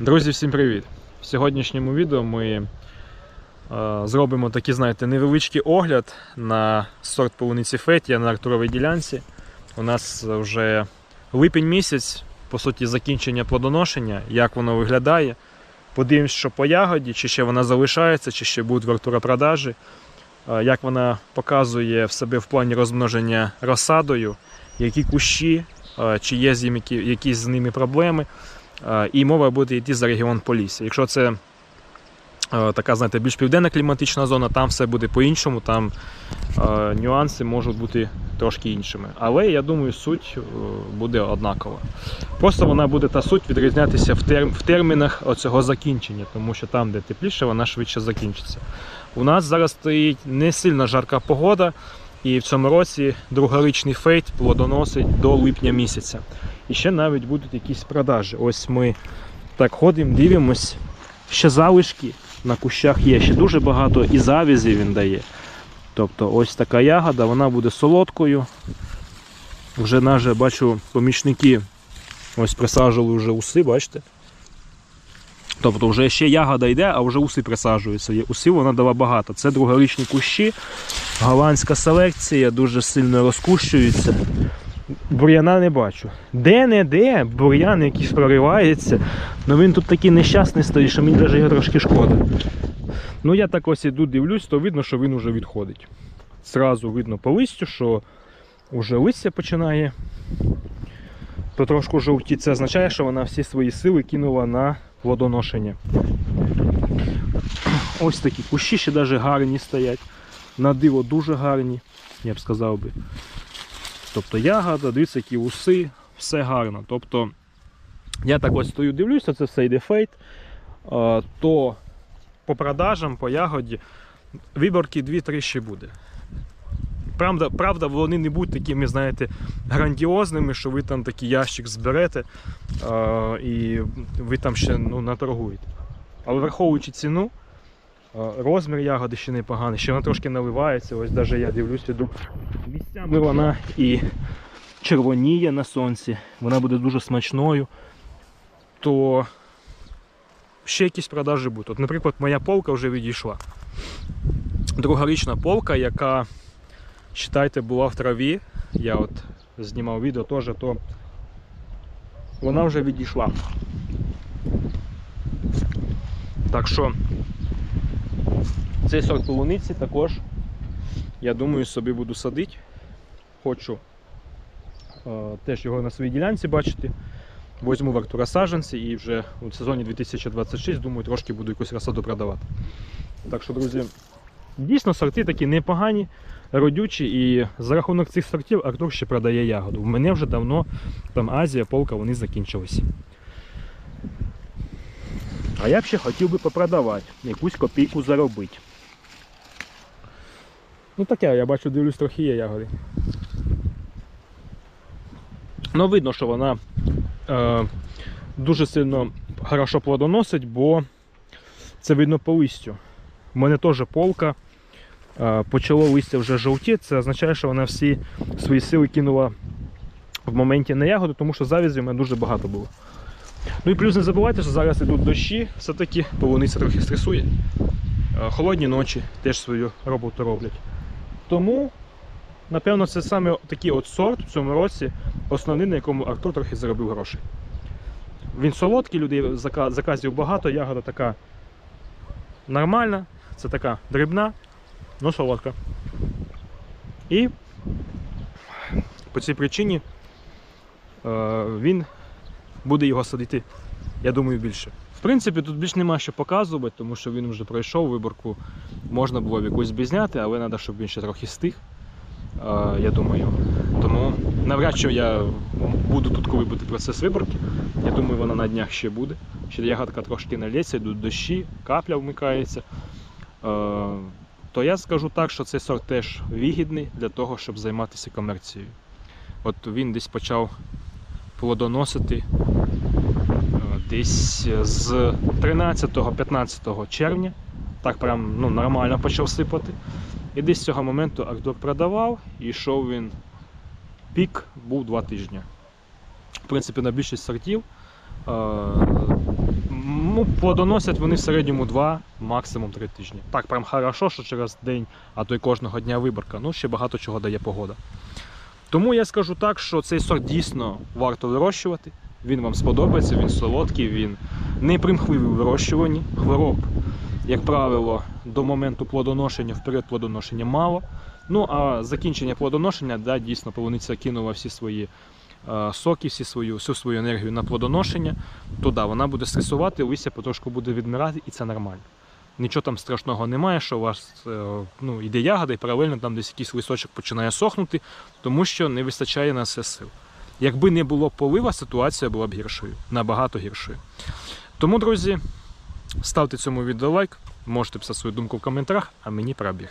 Друзі, всім привіт! В сьогоднішньому відео ми е, зробимо такий, знаєте, невеличкий огляд на сорт полуниці Фетія на Артуровій ділянці. У нас вже липень місяць, по суті, закінчення плодоношення, як воно виглядає. Подивимось, що по ягоді, чи ще вона залишається, чи ще будуть в Артура продажі, е, як вона показує в себе в плані розмноження розсадою, які кущі, е, чи є з якісь з ними проблеми. Е, і мова буде йти за регіон Полісся. Якщо це е, така, знаєте, більш південна кліматична зона, там все буде по-іншому, там е, нюанси можуть бути трошки іншими. Але я думаю, суть буде однакова. Просто вона буде та суть відрізнятися в, терм, в термінах оцього закінчення, тому що там, де тепліше, вона швидше закінчиться. У нас зараз стоїть не сильно жарка погода, і в цьому році другорічний фейт плодоносить до липня місяця. І ще навіть будуть якісь продажі. Ось ми так ходимо, дивимось. Ще залишки на кущах є, ще дуже багато і завізів він дає. Тобто ось така ягода, вона буде солодкою. Вже наже, бачу, помічники ось присаджували вже уси, бачите? Тобто вже ще ягода йде, а вже уси присаджуються. Уси вона дала багато. Це другорічні кущі, голландська селекція, дуже сильно розкущується. Бур'яна не бачу. Де-не-де бур'ян якийсь проривається. Ну він тут такий нещасний стоїть, що мені навіть трошки шкода. Ну я так ось іду дивлюсь, то видно, що він вже відходить. Зразу видно по листю, що вже листя починає потрошку жовтіти. Це означає, що вона всі свої сили кинула на плодоношення. Ось такі кущі ще навіть гарні стоять. На диво дуже гарні, я б сказав би. Тобто ягода, дивіться, які уси, все гарно. Тобто, я так ось стою, дивлюся, це все йде фейт. То по продажам, по ягоді, виборки 2-3 ще буде. Правда, правда, вони не будуть такими, знаєте, грандіозними, що ви там такий ящик зберете а, і ви там ще ну, наторгуєте. Але враховуючи ціну, розмір ягоди ще непоганий, ще вона трошки наливається. Ось навіть я дивлюся, іду місцями вона і червоніє на сонці, вона буде дуже смачною, то ще якісь продажі будуть. От, наприклад, моя полка вже відійшла. Другорічна полка, яка, вважайте, була в траві. Я от знімав відео теж, то вона вже відійшла. Так що цей сорт полуниці також я думаю, собі буду садити. Хочу е, теж його на своїй ділянці бачити. Возьму в Артура саджанці і вже у сезоні 2026, думаю, трошки буду якусь розсаду продавати. Так що, друзі, дійсно сорти такі непогані, родючі, і за рахунок цих сортів Артур ще продає ягоду. У мене вже давно там Азія, полка, вони закінчились. А я б ще хотів би попродавати, якусь копійку заробити. Ну таке, я бачу, дивлюсь, трохи є ягоди. Ну, видно, що вона е, дуже сильно хорошо плодоносить, бо це видно по листю. У мене теж полка. Е, почало листя вже жовтіти, це означає, що вона всі свої сили кинула в моменті на ягоду, тому що завізів у мене дуже багато було. Ну і плюс не забувайте, що зараз йдуть дощі, все-таки полуниця трохи стресує. Е, Холодні ночі теж свою роботу роблять. Тому, напевно, це саме такий от сорт в цьому році, основний, на якому Артур трохи заробив грошей. Він солодкий, людей заказів багато, ягода така нормальна, це така дрібна, але солодка. І по цій причині е, він буде його садити, я думаю, більше. В принципі, тут більш нема що показувати, тому що він вже пройшов виборку. Можна було б якусь бізняти, але треба, щоб він ще трохи стиг. е, Я думаю. Тому навряд чи я буду тут, коли буде процес виборки. Я думаю, вона на днях ще буде. Ще ягодка трошки налється, йдуть дощі, капля вмикається. Е, То я скажу так, що цей сорт теж вигідний для того, щоб займатися комерцією. От він десь почав плодоносити десь з 13-15 червня. Так прям ну, нормально почав сипати. І десь з цього моменту Артур продавав і йшов він. Пік був 2 тижні. В принципі, на більшість сортів. е, Тому плодоносять вони в середньому 2, максимум 3 тижні. Так, прям хорошо, що через день, а то й кожного дня виборка. Ну, ще багато чого дає погода. Тому я скажу так, що цей сорт дійсно варто вирощувати. Він вам сподобається, він солодкий, він не примхливий у вирощуванні. Хвороб, як правило, до моменту плодоношення, вперед плодоношення мало. Ну а закінчення плодоношення, да, дійсно, полуниця кинула всі свої е, соки, всі свою, всю свою енергію на плодоношення, то да, вона буде стресувати, листя потрошку буде відмирати, і це нормально. Нічого там страшного немає, що у вас е, ну, іде ягода, і паралельно там десь якийсь листочок починає сохнути, тому що не вистачає на це сил. Якби не було полива, ситуація була б гіршою, набагато гіршою. Тому, друзі, ставте цьому відео лайк, можете писати свою думку в коментарях, а мені пора.